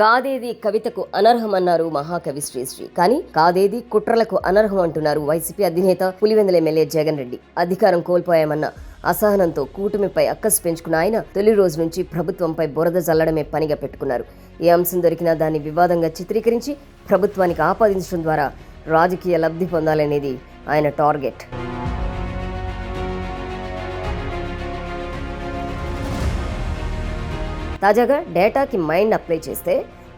కాదేది కవితకు అనర్హమన్నారు మహాకవి శ్రీశ్రీ. కానీ కాదేది కుట్రలకు అనర్హం అంటున్నారు వైసీపీ అధినేత పులివెందుల ఎమ్మెల్యే జగన్ రెడ్డి. అధికారం కోల్పోయామన్న అసహనంతో కూటమిపై అక్కసు పెంచుకున్న ఆయన తొలి రోజు నుంచి ప్రభుత్వంపై బురద జల్లడమే పనిగా పెట్టుకున్నారు. ఏ అంశం దొరికినా దాన్ని వివాదంగా చిత్రీకరించి ప్రభుత్వానికి ఆపాదించడం ద్వారా రాజకీయ లబ్ధి పొందాలనేది ఆయన టార్గెట్. తాజాగా డేటాకి మైండ్ అప్లై చేస్తే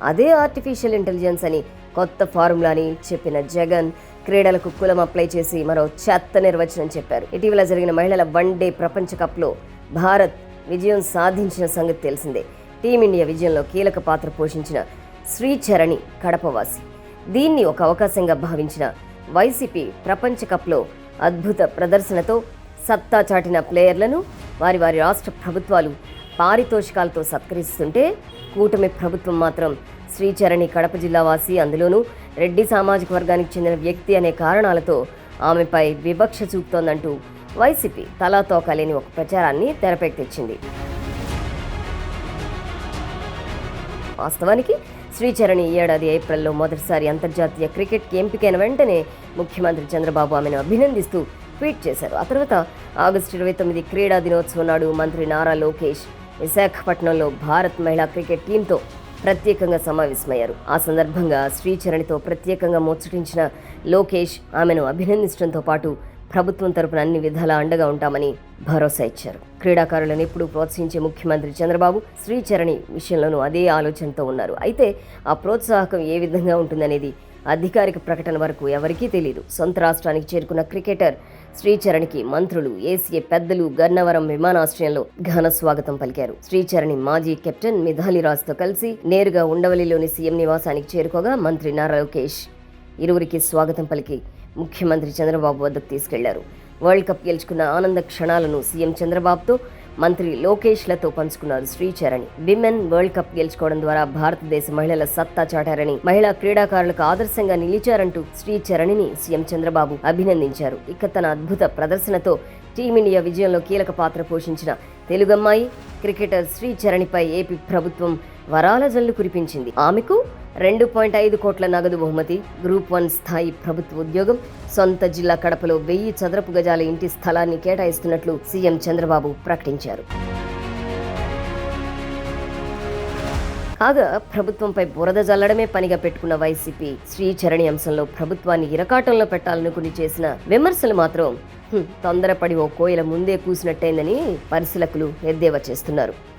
అదే ఆర్టిఫిషియల్ ఇంటెలిజెన్స్ అని కొత్త ఫార్ములాని చెప్పిన జగన్ క్రీడలకు కులం అప్లై చేసి మరో చెత్త నిర్వచనం చెప్పారు. ఇటీవల జరిగిన మహిళల వన్ డే ప్రపంచ కప్లో భారత్ విజయం సాధించిన సంగతి తెలిసిందే. టీమిండియా విజయంలో కీలక పాత్ర పోషించిన శ్రీచరణి కడపవాసి. దీన్ని ఒక అవకాశంగా భావించిన వైసీపీ ప్రపంచ కప్లో అద్భుత ప్రదర్శనతో సత్తా చాటిన ప్లేయర్లను వారి వారి రాష్ట్ర ప్రభుత్వాలు పారితోషికాలతో సత్కరిస్తుంటే కూటమి ప్రభుత్వం మాత్రం శ్రీచరణి కడప జిల్లావాసి అందులోనూ రెడ్డి సామాజిక వర్గానికి చెందిన వ్యక్తి అనే కారణాలతో ఆమెపై వివక్ష చూపుతోందంటూ వైసీపీ తలా తోకాలేని ఒక ప్రచారాన్ని తెరపైకి వాస్తవానికి శ్రీచరణి ఈ ఏడాది ఏప్రిల్లో మొదటిసారి అంతర్జాతీయ క్రికెట్కి ఎంపికైన వెంటనే ముఖ్యమంత్రి చంద్రబాబు ఆమెను అభినందిస్తూ ట్వీట్ చేశారు. ఆ తర్వాత ఆగస్టు ఇరవై తొమ్మిది క్రీడా దినోత్సవం నాడు మంత్రి నారా లోకేష్ విశాఖపట్నంలో భారత్ మహిళా క్రికెట్ టీంతో ప్రత్యేకంగా సమావేశమయ్యారు. ఆ సందర్భంగా శ్రీచరణితో ప్రత్యేకంగా ముచ్చటించిన లోకేష్ ఆమెను అభినందించడంతో పాటు ప్రభుత్వం తరపున అన్ని విధాల అండగా ఉంటామని భరోసా ఇచ్చారు. క్రీడాకారులను ఎప్పుడూ ప్రోత్సహించే ముఖ్యమంత్రి చంద్రబాబు శ్రీచరణి విషయంలోనూ అదే ఆలోచనతో ఉన్నారు. అయితే ఆ ప్రోత్సాహకం ఏ విధంగా ఉంటుందనేది అధికారిక ప్రకటన వరకు ఎవరికీ తెలియదు సొంత రాష్ట్రానికి చేరుకున్న క్రికెటర్ శ్రీచరణ్కి మంత్రులు ఏసీఏ పెద్దలు గన్నవరం విమానాశ్రయంలో ఘన స్వాగతం పలికారు. శ్రీచరణి మాజీ కెప్టెన్ మిథాలి రాజ్తో కలిసి నేరుగా ఉండవల్లిలోని సీఎం నివాసానికి చేరుకోగా మంత్రి నారా లోకేష్ ఇరువురికి స్వాగతం పలికి ముఖ్యమంత్రి చంద్రబాబు వద్దకు తీసుకెళ్ళారు. వరల్డ్ కప్ గెలుచుకున్న ఆనంద క్షణాలను సీఎం చంద్రబాబుతో మంత్రి లోకేష్లతో పంచుకున్నారు శ్రీచరణి. విమెన్ వరల్డ్ కప్ గెలుచుకోవడం ద్వారా భారతదేశ మహిళల సత్తా చాటారని మహిళా క్రీడాకారులకు ఆదర్శంగా నిలిచారంటూ శ్రీచరణిని సీఎం చంద్రబాబు అభినందించారు. ఇక తన అద్భుత ప్రదర్శనతో టీమిండియా విజయంలో కీలక పాత్ర పోషించిన తెలుగమ్మాయి క్రికెటర్ శ్రీచరణిపై ఏపీ ప్రభుత్వం వరాల జల్లు కురిపించింది. ఆమెకు రెండు పాయింట్ ఐదు కోట్ల నగదు బహుమతి గ్రూప్ వన్ స్థాయి ప్రభుత్వ ఉద్యోగం సొంత జిల్లా కడపలో వెయ్యి చదరపు గజాల ఇంటి స్థలాన్ని కేటాయిస్తున్నట్లు సీఎం చంద్రబాబు ప్రకటించారు. కాగా ప్రభుత్వంపై బురద జల్లడమే పనిగా పెట్టుకున్న వైసీపీ శ్రీచరణి అంశంలో ప్రభుత్వాన్ని ఇరకాటంలో పెట్టాలనుకుని చేసిన విమర్శలు మాత్రం తొందరపడి ఓ కోయిల ముందే కూసినట్టయిందని పరిశీలకులు ఎద్దేవా చేస్తున్నారు.